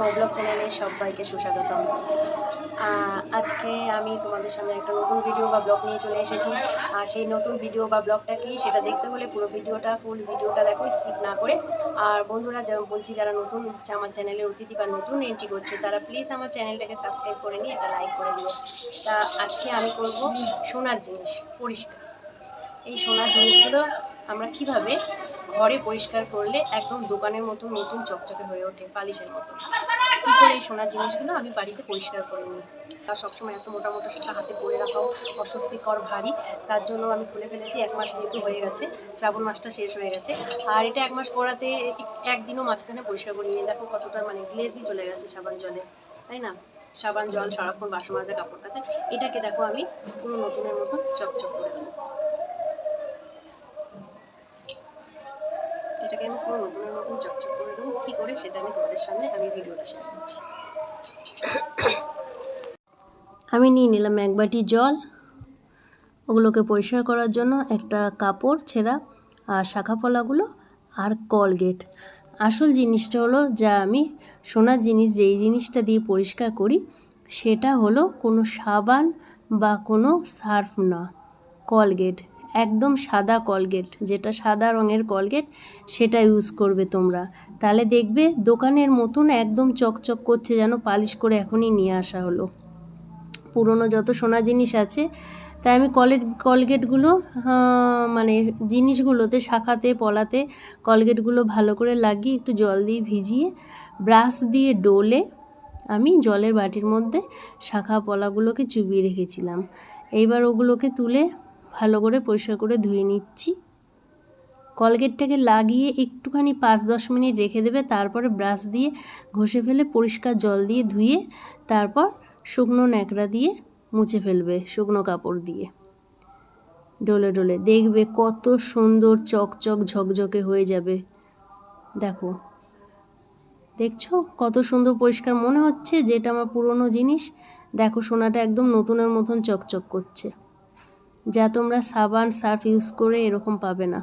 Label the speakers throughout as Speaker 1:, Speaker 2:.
Speaker 1: মৌব্লগ চ্যানেলে সবাইকে সুস্বাগতম। আজকে আমি তোমাদের সামনে একটা নতুন ভিডিও বা ব্লগ নিয়ে চলে এসেছি। আর সেই নতুন ভিডিও বা ব্লগটা কি, সেটা দেখতে হলে পুরো ভিডিওটা ফুল ভিডিওটা দেখো স্কিপ না করে। আর বন্ধুরা যেমন বলছি, যারা নতুন আমার চ্যানেলে অতিথি বা নতুন এন্ট্রি করছে, তারা প্লিজ আমার চ্যানেলটাকে সাবস্ক্রাইব করে নিয়ে একটা লাইক করে দিও। তা আজকে আমি করব সোনার জিনিস, পরিষ্কার। এই সোনার জিনিসগুলো আমরা কীভাবে ঘরে পরিষ্কার করলে একদম দোকানের মতো নতুন চকচকে হয়ে ওঠে, পালিশের মতো। কী করে এই সোনার জিনিসগুলো আমি বাড়িতে পরিষ্কার করে নিই? তা সবসময় এত মোটা মোটা সেটা হাতে পরে রাখাও অস্বস্তিকর, ভারী। তার জন্য আমি খুলে ফেলেছি, এক মাস যেহেতু হয়ে গেছে, শ্রাবণ মাসটা শেষ হয়ে গেছে। আর এটা এক মাস পরাতে একদিনও মাঝখানে পরিষ্কার করিনি দেখো কতটা মানে গ্লেজই চলে গেছে সাবান জলে, তাই না? সাবান জল, সারাক্ষণ বাসন মাজা, কাপড় কাচা, এটাকে দেখো আমি পুরো নতুনের মতো চকচক করে দেবো এটাকে আমি পুরো নতুনের মতন চকচক করে দেবো কী করে সেটা আমি তোমাদের সামনে আমি ভিডিওটা শেয়ার করছি। আমি নিয়ে নিলাম এক বাটি জল, ওগুলোকে পরিষ্কার করার জন্য একটা কাপড়, ছেঁড়া আর শাখা পলাগুলো আর কলগেট। আসল জিনিসটা হলো যা আমি সোনার জিনিস, যেই জিনিসটা দিয়ে পরিষ্কার করি, সেটা হলো কোনো সাবান বা কোনো সার্ফ না, কলগেট। একদম সাদা কলগেট, যেটা সাদা রঙের কলগেট, সেটা ইউজ করবে তোমরা। তাহলে দেখবে দোকানের মতন একদম চকচক করছে যেন পালিশ করে এখনই নিয়ে আসা হলো। পুরনো যত সোনা জিনিস আছে, তাই আমি কলেট কলগেটগুলো মানে জিনিসগুলোতে, শাখাতে, পলাতে কলগেটগুলো ভালো করে লাগিয়ে একটু জল দিয়ে ভিজিয়ে, ব্রাশ দিয়ে ডোলে আমি জলের বাটির মধ্যে শাখা পলাগুলোকে চুবিয়ে রেখেছিলাম। এইবার ওগুলোকে তুলে ভালো করে পরিষ্কার করে ধুয়ে নিচ্ছি। কলগেটটাকে লাগিয়ে একটুখানি পাঁচ দশ মিনিট রেখে দেবে, তারপরে ব্রাশ দিয়ে ঘষে ফেলে পরিষ্কার জল দিয়ে ধুয়ে তারপর শুকনো ন্যাকড়া দিয়ে মুছে ফেলবে, শুকনো কাপড় দিয়ে। ডলে ডলে, দেখবে কত সুন্দর চকচক ঝকঝকে হয়ে যাবে। দেখো, দেখছ কত সুন্দর পরিষ্কার মনে হচ্ছে, যেটা আমার পুরনো জিনিস। দেখো, সোনাটা একদম নতুনের মতন চকচক করছে। যা তোমরা সাবান, সার্ফ ইউজ করে এরকম পাবে না।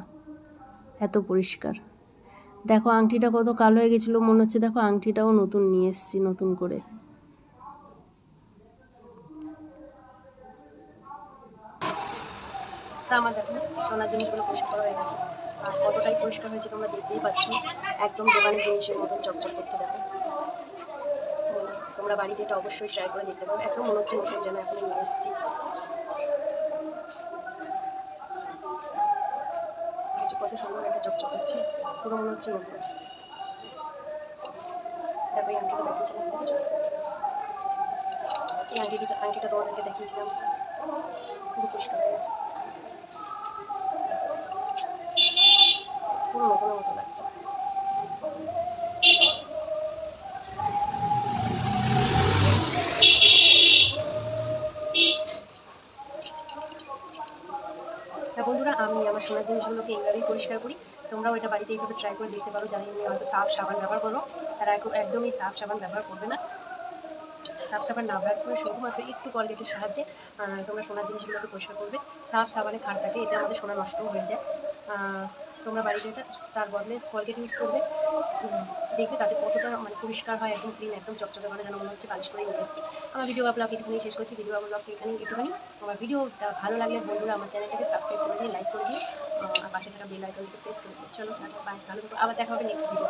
Speaker 1: এত পরিষ্কার। দেখো, আংটিটা কত কালো হয়ে গেছিল, মনে হচ্ছে দেখো আংটিটাও নতুন নিয়ে এসেছি, নতুন করে। তা জিনিসগুলো পরিষ্কার হয়ে গেছে। আর পরিষ্কার হয়েছে তোমরা দেখতেই একদম দোকানের জিনিসের চকচক করছে, দেখো। তোমরা বাড়িতে এটা অবশ্যই ট্রাই করে দেখতে পারো। একদম মনে হচ্ছে নতুন যেন এখন নিয়ে এসেছি। কত সুন্দর একটা চকচক হচ্ছে পুরো মনে হচ্ছে নতুন। তারপরে আংটিটা দেখিয়েছিলাম, দেখেছ? এই আংটিটা আংটিটা তোমাদেরকে দেখিয়েছিলাম। পুরো পরিষ্কার হয়ে গেছে। পুরো নতুনের লাগছে তা বন্ধুরা, আমি আমার সোনার জিনিসগুলোকে এইভাবেই পরিষ্কার করি। তোমরাও এটা বাড়িতে এইভাবে ট্রাই করে দেখতে পারো। জানি আমি হয়তো সাফ সাবান ব্যবহার করো। তারা একদম- একদমই সাফ সাবান ব্যবহার করবে না। সাফ সাবান না ব্যবহার করে শুধুমাত্র একটু কলগেটের সাহায্যে তোমরা সোনার জিনিসগুলোকে পরিষ্কার করবে। সাফ সাবানে খার থাকে এটা আমাদের সোনা নষ্টও হয়ে যায়। তোমরা বাড়ি এটা তার বদলে কলগেট ইউজ করবে। দেখবে তাতে কতটা মানে পরিষ্কার হয়, একদম ক্লিন একদম চকচকে মানে যেন মনে হচ্ছে পালিশ করে নিয়ে এসেছি। আমার ভিডিও ব্লগ এখানে শেষ করছি। ভিডিও ব্লগ এখানে একটুখানি আমার ভিডিওটা ভালো লাগলে বন্ধুরা আমার চ্যানেলটাকে সাবস্ক্রাইব করে দিয়ে লাইক করে দিয়ে আর পাশে থাকা বেল আইকনকে প্রেস করে দিও। চলো ভালো। আবার দেখা হবে নেক্সট ভিডিও